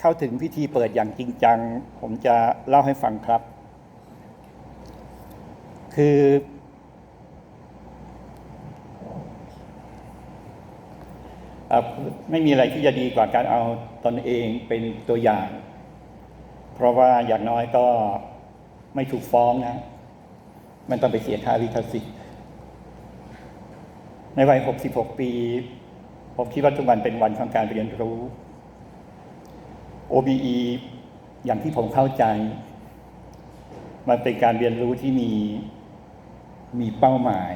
เข้าถึงพิธีเปิดอย่างจริงจัง ผมจะเล่าให้ฟังครับ คือ ไม่มีอะไรที่จะดีกว่าการเอาตนเองเป็นตัวอย่าง เพราะว่าอย่างน้อยก็ไม่ถูกฟ้องนะ มันต้องไปเสียค่าลิขสิทธิ์ในวัย 66 ปี ผมคิดว่าทุกวันเป็นวันของการเรียนรู้ OBE อย่างที่ผมเข้าใจ มันเป็นการเรียนรู้ที่มีมีเป้าหมาย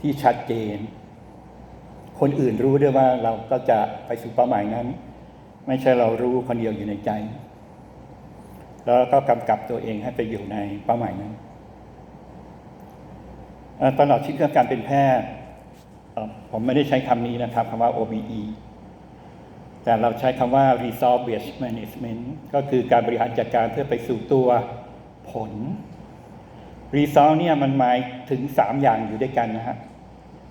ที่ชัดเจน คนอื่นรู้ด้วยว่าเราก็จะไปสู่เป้าหมายนั้น ไม่ใช่เรารู้คนเดียวอยู่ในใจ แล้วก็กำกับตัวเองให้ไปอยู่ในเป้าหมายนั้นตลอดชีวิตการเป็นแพทย์ผมไม่ได้ใช้คำนี้นะครับคำว่า OBE แต่เราใช้คำว่า result based management ก็คือการบริหารจัดการเพื่อไปสู่ตัวผล result เนี่ยมันหมายถึงสามอย่างอยู่ด้วยกันนะฮะ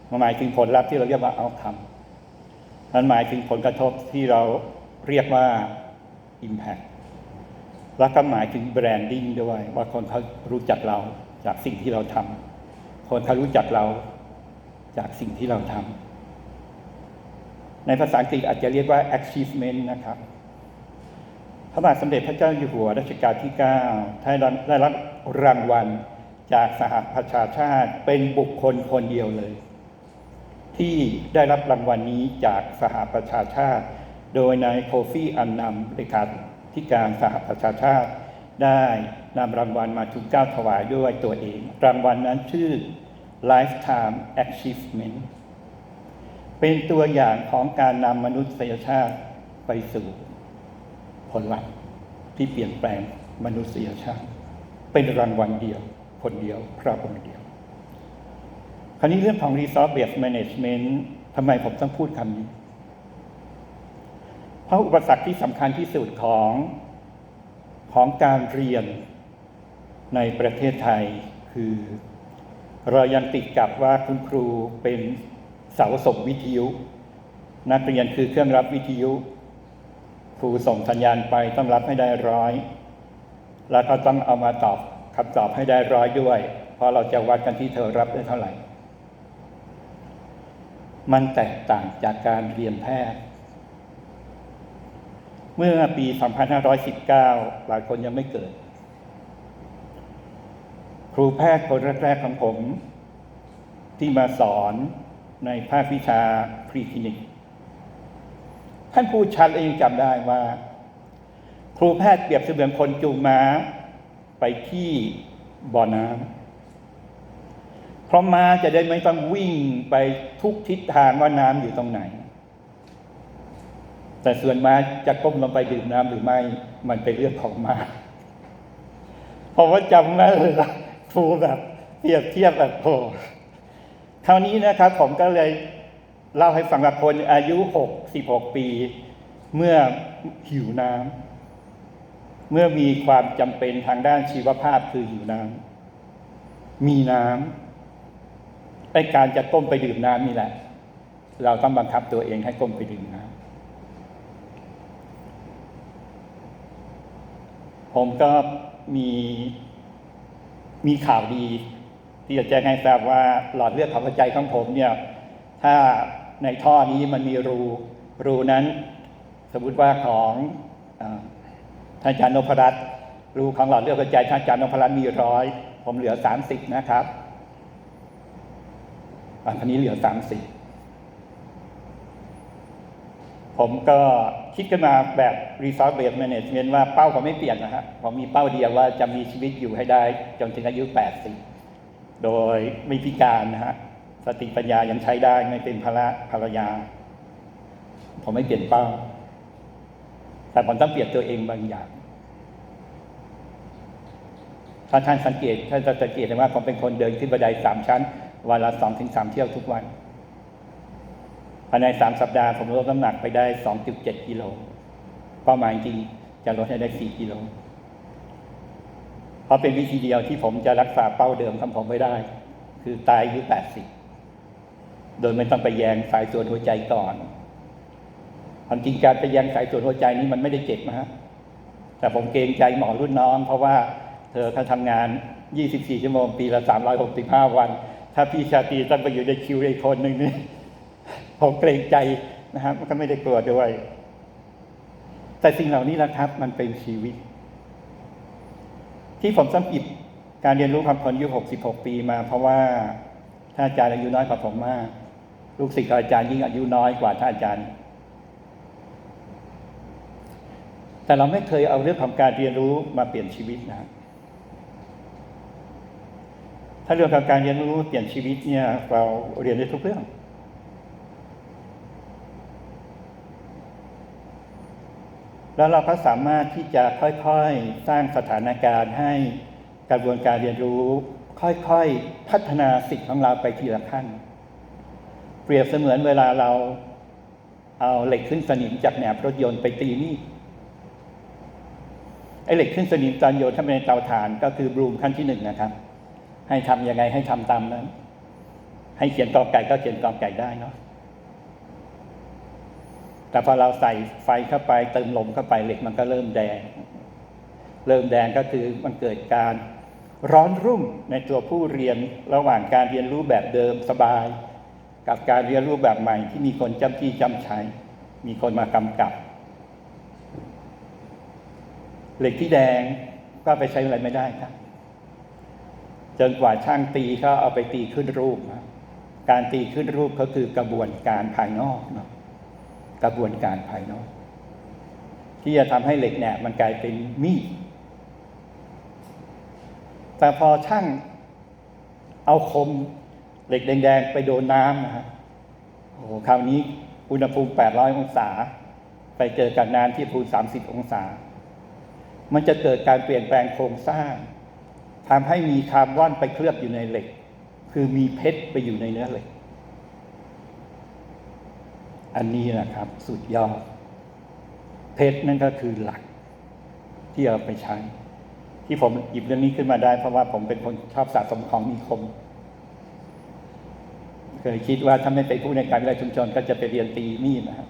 มันหมายถึงผลลัพธ์ที่เราเรียกว่า outcome มันหมายถึงผลกระทบที่เราเรียกว่า impact แล้วก็หมายถึง branding ด้วยว่าคนเขารู้จักเราจากสิ่งที่เราทำคนเขารู้จักเราจากสิ่งที่เราทำ ในภาษาอังกฤษอาจจะเรียกว่า achievement นะครับ พระบาทสมเด็จพระเจ้าอยู่หัวรัชกาลที่9ได้รับได้รับรางวัลจากสหประชาชาติเป็นบุคคลคนเดียวเลย ที่ได้รับรางวัลนี้จากสหประชาชาติ โดยนายโคฟี่อันนำเลขาธิการสหประชาชาติ ได้นำรางวัลมาทูลเก้าถวายด้วยตัวเอง รางวัลนั้นชื่อ Lifetime Achievement เป็นตัวอย่างของการนำมนุษยชาติไปสู่ผลลัพธ์ที่เปลี่ยนแปลงมนุษยชาติ เป็นรางวัลเดียว คนเดียวพระองค์เดียว คราวนี้เรื่องของ resource based management ทำไมผมต้องพูดคำนี้ เพราะอุปสรรคที่สำคัญที่สุดของของการเรียนในประเทศไทยคือเรายังติดกับว่าคุณครูเป็น เสาส่งวิทยุ นักเรียนคือเครื่องรับวิทยุ ครูส่งสัญญาณไปต้องรับให้ได้ร้อย แล้วก็ต้องเอามาตอบคำตอบให้ได้ร้อยด้วย เพราะเราจะวัดกันที่เธอรับได้เท่าไหร่ มันแตกต่างจากการเรียนแพทย์เมื่อปี 2519 หลายคนยังไม่เกิด ครูแพทย์คนแรกๆของผม ที่มาสอน ในภาควิชาพรีคลินิก ท่านพูดชัดเองจำได้ว่า ครูแพทย์เปรียบเสมือนคนจูงม้าไปที่บ่อน้ำเพราะม้าจะได้ไม่ต้องวิ่งไปทุกทิศทางว่าน้ำอยู่ตรงไหน แต่ส่วนม้าจะก้มลงไปดื่มน้ำหรือไม่ มันเป็นเรื่องของม้าผมว่าจำได้เลยครูแบบเปรียบเทียบแบบโอ คราวนี้นะครับผมก็เลยเล่าให้ฟังว่าคนอายุหกสิบหกปี เมื่อหิวน้ำเมื่อมีความจำเป็นทางด้านชีวภาพคือหิวน้ำมีน้ำไอการจะก้มไปดื่มน้ำนี่แหละ เราต้องบังคับตัวเองให้ก้มไปดื่มน้ำผมก็มีมีข่าวดี ที่จะแจ้งให้ทราบว่าหลอดเลือดของหัวใจของผมเนี่ยถ้าในท่อนี้มันมีรูรูนั้น สมมติว่าของท่านอาจารย์นพรัตน์รูของหลอดเลือดหัวใจท่านอาจารย์นพรัตน์มีร้อยผมเหลือสามสิบนะครับอันนี้เหลือสามสิบผมก็คิดขึ้นมาแบบ resource based management ว่าเป้าผมไม่เปลี่ยนนะฮะผมมีเป้าเดียวว่าจะมีชีวิตอยู่ให้ได้จนถึงอายุ 80 โดยไม่พิการนะฮะสติปัญญายังใช้ได้ไม่เป็นภาระภรรยา ผมไม่เปลี่ยนเป้า แต่ผมต้องเปลี่ยนตัวเองบางอย่าง ถ้าท่านสังเกตท่านจะสังเกตได้ว่าผมเป็นคนเดินขึ้นบันไดสามชั้นวันละสองถึงสามเที่ยวทุกวันภายในสามสัปดาห์ผมลดน้ำหนักไปได้สองจุดเจ็ดกิโลเป้าหมายจริงจะลดให้ได้สี่กิโล เพราะเป็นวิธีเดียวที่ผมจะรักษาเป้าเดิมของผมไว้ได้ คือตายอายุแปดสิบโดยไม่ต้องไปแยงสายส่วนหัวใจก่อนความจริงการไปแยงสายส่วนหัวใจนี้มันไม่ได้เจ็บนะฮะแต่ผมเกรงใจหมอรุ่นน้อง เพราะว่าเธอเขาทำงาน 24 ชั่วโมง ปีละ 365 วัน ถ้าพี่ชาตรีต้องไปอยู่ในคิวอีกคนหนึ่งนี่ผมเกรงใจนะครับมันก็ไม่ได้กลัวด้วย แต่สิ่งเหล่านี้แหละครับ มันเป็นชีวิต ที่ผมสังกิดการเรียนรู้ความคนอายุ66 ปีมา เพราะว่าท่านอาจารย์อายุน้อยกว่าผมมาก ลูกศิษย์ของอาจารย์ยิ่งอายุน้อยกว่าท่านอาจารย์ แต่เราไม่เคยเอาเรื่องของการเรียนรู้มาเปลี่ยนชีวิตนะถ้าเรื่องของการเรียนรู้เปลี่ยนชีวิตเนี่ยเราเรียนได้ทุกเรื่อง แล้วเราก็สามารถที่จะค่อยๆสร้างสถานการณ์ให้กระบวนการเรียนรู้ ค่อยๆพัฒนาสิ่งของเราไปทีละขั้น เปรียบเสมือนเวลาเราเอาเหล็กขึ้นสนิมจากแหนบรถยนต์ไปตีมีดไอเหล็กขึ้นสนิมตอนโยนถ้าเป็นเตาถ่านก็คือบลูมขั้นที่หนึ่งนะครับ ให้ทำยังไงให้ทำตามนั้น ให้เขียนกอไก่ก็เขียนกอไก่ได้เนาะ แต่พอเราใส่ไฟเข้าไปเติมลมเข้าไปเหล็กมันก็เริ่มแดง เริ่มแดงก็คือมันเกิดการร้อนรุ่มในตัวผู้เรียนระหว่างการเรียนรู้แบบเดิมสบาย กับการเรียนรู้แบบใหม่ที่มีคนจำจี้จำชัยมีคนมากำกับ เหล็กที่แดงก็ไปใช้อะไรไม่ได้ครับจนกว่าช่างตีเขาเอาไปตีขึ้นรูป การตีขึ้นรูปก็คือกระบวนการภายนอกเนาะ กระบวนการภายนอก ที่จะทำให้เหล็กแหนบมันกลายเป็นมีดแต่พอช่างเอาคมเหล็กแดง ๆ ไปโดนน้ำนะฮะโอ้โหคราวนี้อุณหภูมิ 800 องศา ไปเจอกับน้ำที่อุณหภูมิ30 องศา มันจะเกิดการเปลี่ยนแปลงโครงสร้างทำให้มีคาร์บอนไปเคลือบอยู่ในเหล็ก คือมีเพชรไปอยู่ในเนื้อเหล็ก อันนี้นะครับสุดยอด เพชรนั่นก็คือหลักที่เอาไปใช้ ที่ผมหยิบเรื่องนี้ขึ้นมาได้ เพราะว่าผมเป็นคนชอบสะสมของมีคม เคยคิดว่าถ้าไม่ไปผู้ในการวิทยาชุมชนก็จะไปเรียนตีมีดนะครับ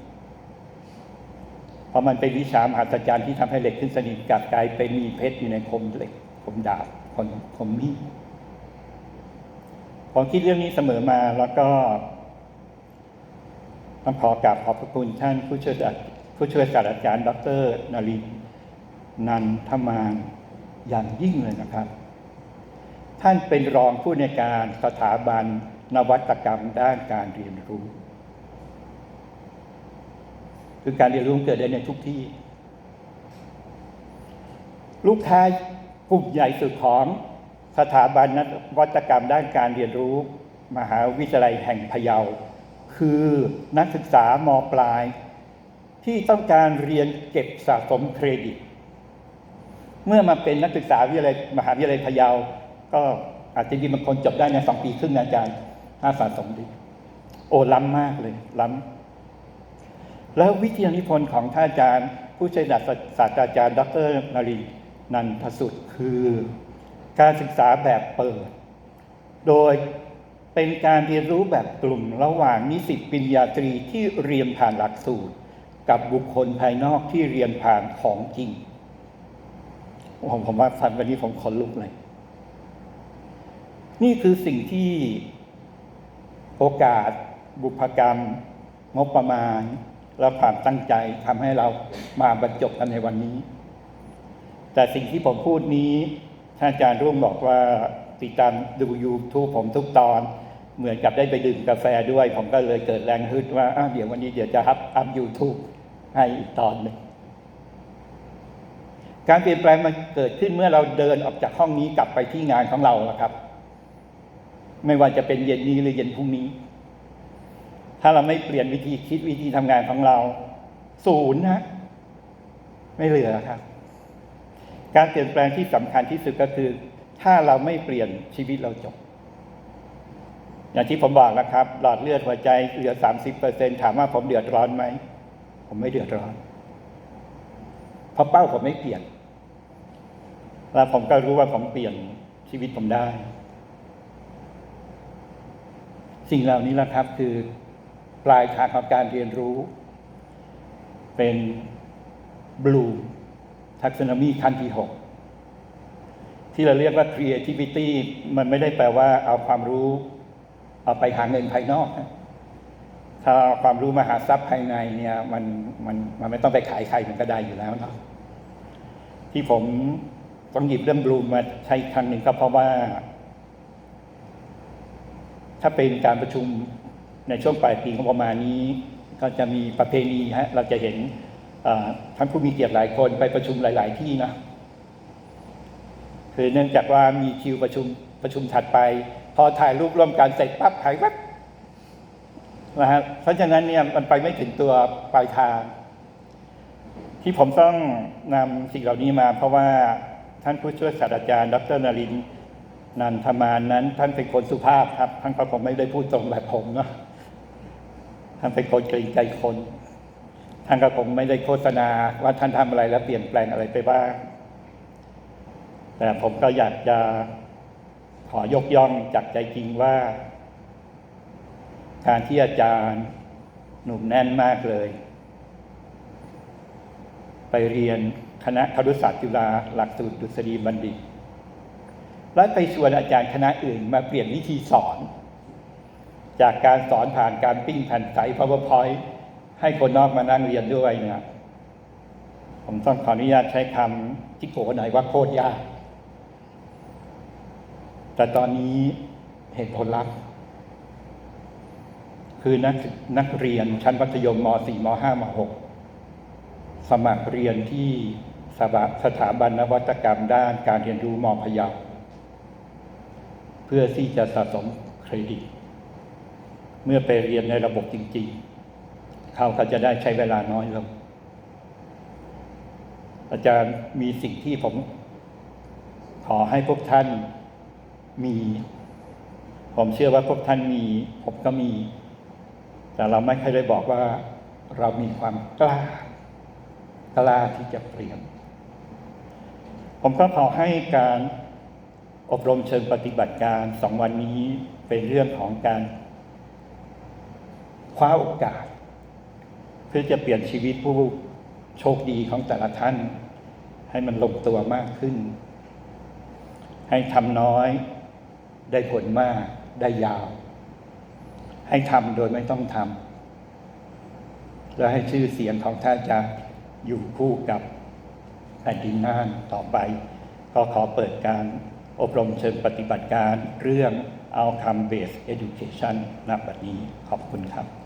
เพราะมันเป็นวิชามหัศจรรย์ที่ทำให้เหล็กขึ้นสนิทกับกลายเป็นมีเพชรอยู่ในคมเหล็กคมดาบคมคมมีดผมคิดเรื่องนี้เสมอมาแล้วก็ ต้องขอกราบขอบพระคุณท่านผู้ช่วยผู้ช่วยศาสตราจารย์ ดรนรินทร์นันทมานอย่างยิ่งเลยนะครับ ท่านเป็นรองผู้ในการสถาบันนวัตกรรมด้านการเรียนรู้ คือการเรียนรู้เกิดได้ในทุกที่ ลูกค้ากลุ่มใหญ่สุดของสถาบันนวัตกรรมด้านการเรียนรู้ มหาวิทยาลัยแห่งพะเยา คือนักศึกษามปลาย ที่ต้องการเรียนเก็บสะสมเครดิต เมื่อมาเป็นนักศึกษาวิทยาลัยมหาวิทยาลัยพะเยา ก็อาจจะมีบางคนจบได้ในสองปีครึ่งอาจารย์ถ้าสะสมดี โอ้ล้ำมากเลยล้ำแล้ววิทยานิพนธ์ของท่านอาจารย์ ผู้ช่วยศาสตราจารย์ ดรนรินนันทสุดคือ การศึกษาแบบเปิด โดย เป็นการเรียนรู้แบบกลุ่มระหว่างนิสิตปริญญาตรีที่เรียนผ่านหลักสูตร กับบุคคลภายนอกที่เรียนผ่านของจริง ผมผมว่าฟังวันนี้ผมขนลุกเลย นี่คือสิ่งที่โอกาส บุพกรรม งบประมาณ และความตั้งใจทำให้เรามาบรรจบกันในวันนี้ แต่สิ่งที่ผมพูดนี้ท่านอาจารย์ร่วมบอกว่าติดตามดู YouTube ผมทุกตอน เหมือนกับได้ไปดื่มกาแฟด้วย ผมก็เลยเกิดแรงฮึดว่าอ้าวเดี๋ยววันนี้เดี๋ยวจะอัพอัพยูทูบให้อีกตอนหนึ่งการเปลี่ยนแปลงมันเกิดขึ้นเมื่อเราเดินออกจากห้องนี้กลับไปที่งานของเราแล้วครับ ไม่ว่าจะเป็นเย็นนี้หรือเย็นพรุ่งนี้ ถ้าเราไม่เปลี่ยนวิธีคิดวิธีทำงานของเรา ศูนย์นะ ไม่เหลือครับ การเปลี่ยนแปลงที่สำคัญที่สุดก็คือ ถ้าเราไม่เปลี่ยนชีวิตเราจบ อย่างที่ผมบอกแล้วครับ หลอดเลือดหัวใจเหลือสามสิบเปอร์เซ็นถามว่าผมเดือดร้อนไหม ผมไม่เดือดร้อน เพราะเป้าผมไม่เปลี่ยน แล้วผมก็รู้ว่าผมเปลี่ยนชีวิตผมได้ สิ่งเหล่านี้แหละครับ คือปลายทางของการเรียนรู้ เป็น Blue Taxonomy ขั้นที่6ที่เราเรียกว่า creativity มันไม่ได้แปลว่าเอาความรู้ เอาไปหาเงินภายนอก ถ้าความรู้มหาทรัพย์ภายในเนี่ยมันมันมันไม่ต้องไปขายใครมันก็ได้อยู่แล้วเนาะที่ผมต้องหยิบเรื่องบลูมมาใช้ครั้งหนึ่งก็เพราะว่า ถ้าเป็นการประชุมในช่วงปลายปีของประมาณนี้ ก็จะมีประเพณีฮะเราจะเห็นท่านผู้มีเกียรติหลายคนไปประชุมหลาย ๆ ที่นะคือเนื่องจากว่ามีคิวประชุม ประชุมถัดไป พอถ่ายรูปร่วมกันเสร็จปั๊บหายแวบนะฮะเพราะฉะนั้นเนี่ยมันไปไม่ถึงตัวปลายทาง ที่ผมต้องนำสิ่งเหล่านี้มา เพราะว่าท่านผู้ช่วยศาสตราจารย์ ดรนรินนันทมานนั้น ท่านเป็นคนสุภาพครับท่านก็คงไม่ได้พูดตรงแบบผมเนาะท่านเป็นคนเกรงใจคนท่านก็คงไม่ได้โฆษณาว่าท่านทำอะไรแล้วเปลี่ยนแปลงอะไรไปบ้างแต่ผมก็อยากจะ ขอยกย่องจากใจจริงว่า การที่อาจารย์หนุ่มแน่นมากเลย ไปเรียนคณะครุศาสตร์จุฬาหลักสูตรดุษฎีบัณฑิต และไปชวนอาจารย์คณะอื่นมาเปลี่ยนวิธีสอน จากการสอนผ่านการปิ้งแผ่นใส powerpoint ให้คนนอกมานั่งเรียนด้วยเนี่ยผมต้องขออนุญาตใช้คำที่โกหน่อยว่าโคตรยาก แต่ตอนนี้เห็นผลลัพธ์ คือนักนักเรียนชั้นมัธยมม .4 ม .5 ม .6 สมัครเรียนที่สถาสถาบันนวัตกรรมด้านการเรียนรู้มพะเยาเพื่อที่จะสะสมเครดิต เมื่อไปเรียนในระบบจริง ๆ เขาก็จะได้ใช้เวลาน้อยลงอาจารย์มีสิ่งที่ผม ขอให้พวกท่าน มี ผมเชื่อว่าพวกท่านมี ผมก็มี แต่เราไม่เคยได้บอกว่าเรามีความกล้ากล้าที่จะเปลี่ยน ผมก็ขอให้การอบรมเชิงปฏิบัติการสองวันนี้เป็นเรื่องของการคว้าโอกาส เพื่อจะเปลี่ยนชีวิตผู้โชคดีของแต่ละท่าน ให้มันลงตัวมากขึ้น ให้ทำน้อย ได้ผลมากได้ยาว ให้ทำโดยไม่ต้องทำและให้ชื่อเสียงของท่านจะอยู่คู่กับแผ่นดินน่านต่อไป ก็ขอเปิดการอบรมเชิงปฏิบัติการเรื่อง Outcome Based Education ณบัดนี้ขอบคุณครับ